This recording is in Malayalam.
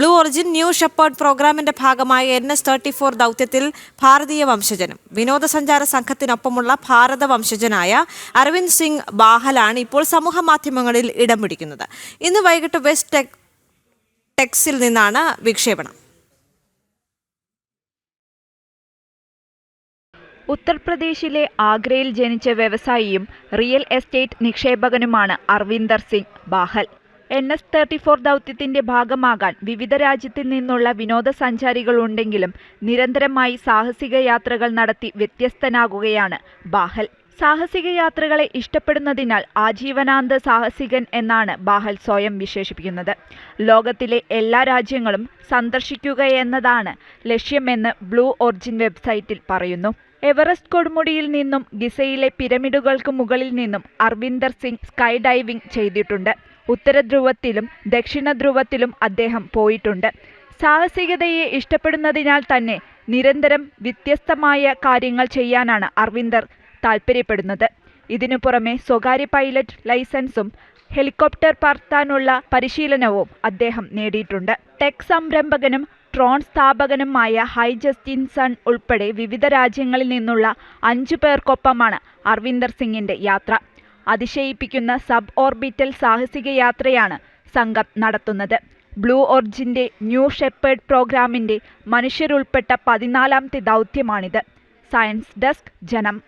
ബ്ലൂ ഒറിജിൻ ന്യൂ ഷെപ്പേർഡ് പ്രോഗ്രാമിന്റെ ഭാഗമായ എൻ എസ് തേർട്ടി ഫോർ ദൗത്യത്തിൽ ഭാരതീയ വംശജനും വിനോദസഞ്ചാര സംഘത്തിനൊപ്പമുള്ള ഭാരത വംശജനായ അരവിന്ദ് സിംഗ് ബാഹലാണ് ഇപ്പോൾ സമൂഹ മാധ്യമങ്ങളിൽ ഇടം പിടിക്കുന്നത്. ഇന്ന് വൈകിട്ട് വെസ്റ്റ് ടെക് ടെക്സിൽ നിന്നാണ് വിക്ഷേപണം. ഉത്തർപ്രദേശിലെ ആഗ്രയിൽ ജനിച്ച വ്യവസായിയും real estate നിക്ഷേപകനുമാണ് Arvinder Singh Bahal. N S thirty four ദൗത്യത്തിന്റെ ഭാഗമാകാൻ വിവിധ രാജ്യത്തിൽ നിന്നുള്ള വിനോദസഞ്ചാരികളുണ്ടെങ്കിലും നിരന്തരമായി സാഹസിക യാത്രകൾ നടത്തി വ്യത്യസ്തനാകുകയാണ് ബാഹൽ. സാഹസിക യാത്രകളെ ഇഷ്ടപ്പെടുന്നതിനാൽ ആജീവനാന്ത സാഹസികൻ എന്നാണ് ബാഹൽ സ്വയം വിശേഷിപ്പിക്കുന്നത്. ലോകത്തിലെ എല്ലാ രാജ്യങ്ങളും സന്ദർശിക്കുക എന്നതാണ് ലക്ഷ്യമെന്ന് ബ്ലൂ ഒറിജിൻ വെബ്സൈറ്റിൽ പറയുന്നു. എവറസ്റ്റ് കൊടുമുടിയിൽ നിന്നും ഗിസയിലെ പിരമിഡുകൾക്ക് മുകളിൽ നിന്നും അർവിന്ദർ സിംഗ് സ്കൈ ഡൈവിംഗ് ചെയ്തിട്ടുണ്ട്. ഉത്തരധ്രുവത്തിലും ദക്ഷിണ ധ്രുവത്തിലും അദ്ദേഹം പോയിട്ടുണ്ട്. സാഹസികതയെ ഇഷ്ടപ്പെടുന്നതിനാൽ തന്നെ നിരന്തരം വ്യത്യസ്തമായ കാര്യങ്ങൾ ചെയ്യാനാണ് അർവിന്ദർ താൽപ്പര്യപ്പെടുന്നത് ഇതിനു പുറമെ സ്വകാര്യ പൈലറ്റ് ലൈസൻസും ഹെലികോപ്റ്റർ പറത്താനുള്ള പരിശീലനവും അദ്ദേഹം നേടിയിട്ടുണ്ട്. ടെക് സംരംഭകനും ട്രോൺ സ്ഥാപകനുമായ ഹൈ ജസ്റ്റിൻസൺ ഉൾപ്പെടെ വിവിധ രാജ്യങ്ങളിൽ നിന്നുള്ള അഞ്ചു പേർക്കൊപ്പമാണ് അർവിന്ദർ സിംഗിന്റെ യാത്ര. അതിശയിപ്പിക്കുന്ന സബ് ഓർബിറ്റൽ സാഹസിക യാത്രയാണ് സംഘം നടത്തുന്നത്. ബ്ലൂ ഓർജിന്റെ ന്യൂ ഷെപ്പേർഡ് പ്രോഗ്രാമിന്റെ മനുഷ്യരുൾപ്പെട്ട പതിനാലാമത്തെ ദൗത്യമാണിത്. സയൻസ് ഡെസ്ക് ജനം.